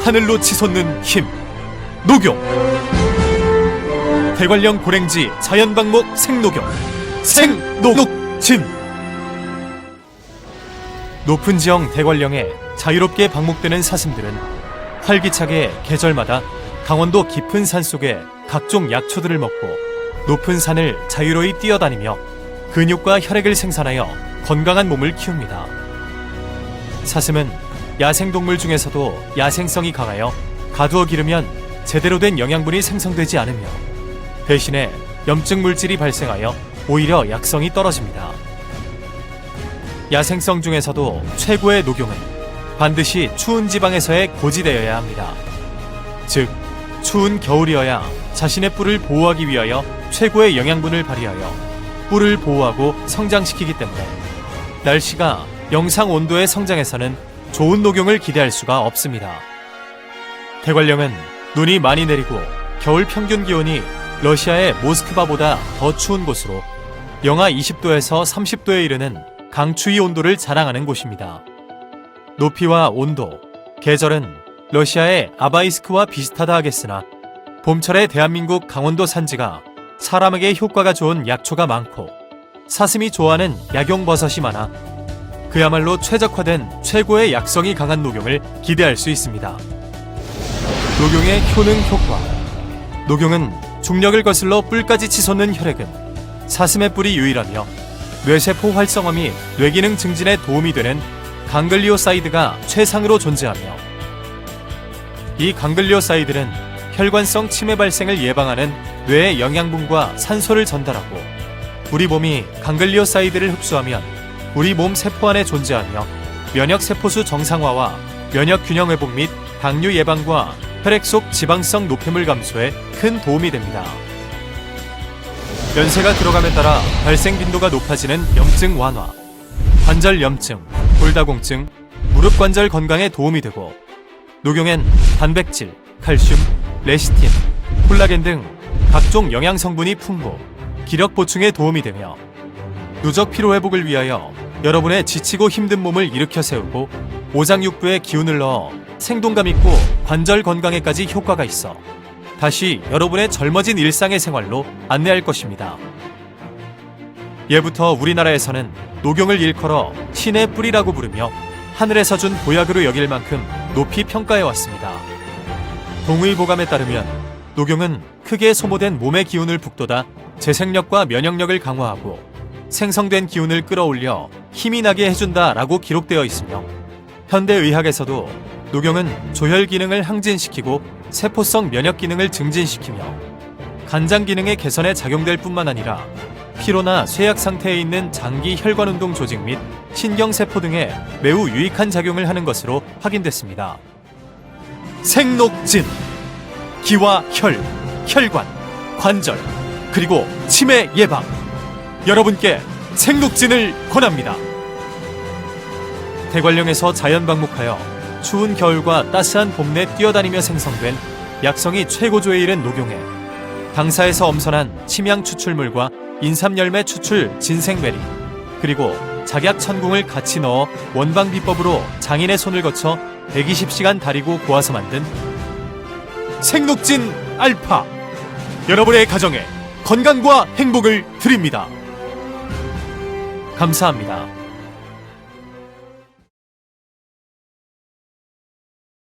하늘로 치솟는 힘 녹용. 대관령 고랭지 자연방목 생녹용. 생녹진 높은 지형 대관령에 자유롭게 방목되는 사슴들은 활기차게 계절마다 강원도 깊은 산 속에 각종 약초들을 먹고 높은 산을 자유로이 뛰어다니며 근육과 혈액을 생산하여 건강한 몸을 키웁니다. 사슴은 야생동물 중에서도 야생성이 강하여 가두어 기르면 제대로 된 영양분이 생성되지 않으며 대신에 염증 물질이 발생하여 오히려 약성이 떨어집니다. 야생성 중에서도 최고의 녹용은 반드시 추운 지방에서의 고지되어야 합니다. 즉, 추운 겨울이어야 자신의 뿔을 보호하기 위하여 최고의 영양분을 발휘하여 뿔을 보호하고 성장시키기 때문에 날씨가 영상 온도의 성장에서는 좋은 녹용을 기대할 수가 없습니다. 대관령은 눈이 많이 내리고 겨울 평균 기온이 러시아의 모스크바보다 더 추운 곳으로 영하 20도에서 30도에 이르는 강추위 온도를 자랑하는 곳입니다. 높이와 온도, 계절은 러시아의 아바이스크와 비슷하다 하겠으나 봄철의 대한민국 강원도 산지가 사람에게 효과가 좋은 약초가 많고 사슴이 좋아하는 약용버섯이 많아 그야말로 최적화된 최고의 약성이 강한 녹용을 기대할 수 있습니다. 녹용의 효능 효과 녹용은 중력을 거슬러 뿔까지 치솟는 혈액은 사슴의 뿔이 유일하며 뇌세포 활성화 및 뇌기능 증진에 도움이 되는 강글리오사이드가 최상으로 존재하며 이 강글리오사이드는 혈관성 치매 발생을 예방하는 뇌의 영양분과 산소를 전달하고 우리 몸이 강글리오사이드를 흡수하면 우리 몸 세포 안에 존재하며 면역 세포수 정상화와 면역 균형 회복 및 당뇨 예방과 혈액 속 지방성 노폐물 감소에 큰 도움이 됩니다. 연세가 들어감에 따라 발생 빈도가 높아지는 염증 완화, 관절 염증, 골다공증, 무릎 관절 건강에 도움이 되고 녹용엔 단백질, 칼슘, 레시틴, 콜라겐 등 각종 영양 성분이 풍부, 기력 보충에 도움이 되며 누적 피로 회복을 위하여 여러분의 지치고 힘든 몸을 일으켜 세우고 오장육부에 기운을 넣어 생동감 있고 관절 건강에까지 효과가 있어 다시 여러분의 젊어진 일상의 생활로 안내할 것입니다. 예부터 우리나라에서는 녹용을 일컬어 신의 뿌리라고 부르며 하늘에서 준 보약으로 여길 만큼 높이 평가해 왔습니다. 동의보감에 따르면 녹용은 크게 소모된 몸의 기운을 북돋아 재생력과 면역력을 강화하고 생성된 기운을 끌어올려 힘이 나게 해준다라고 기록되어 있으며 현대의학에서도 녹용은 조혈 기능을 항진시키고 세포성 면역 기능을 증진시키며 간장 기능의 개선에 작용될 뿐만 아니라 피로나 쇠약 상태에 있는 장기 혈관 운동 조직 및 신경 세포 등에 매우 유익한 작용을 하는 것으로 확인됐습니다. 생녹진 기와 혈, 혈관, 관절 그리고 치매 예방 여러분께 생녹진을 권합니다. 대관령에서 자연 방목하여 추운 겨울과 따스한 봄내 뛰어다니며 생성된 약성이 최고조에 이른 녹용에 당사에서 엄선한 침향 추출물과 인삼열매 추출 진생베리 그리고 작약 천궁을 같이 넣어 원방 비법으로 장인의 손을 거쳐 120시간 달이고 고아서 만든 생녹진 알파 여러분의 가정에 건강과 행복을 드립니다. 감사합니다.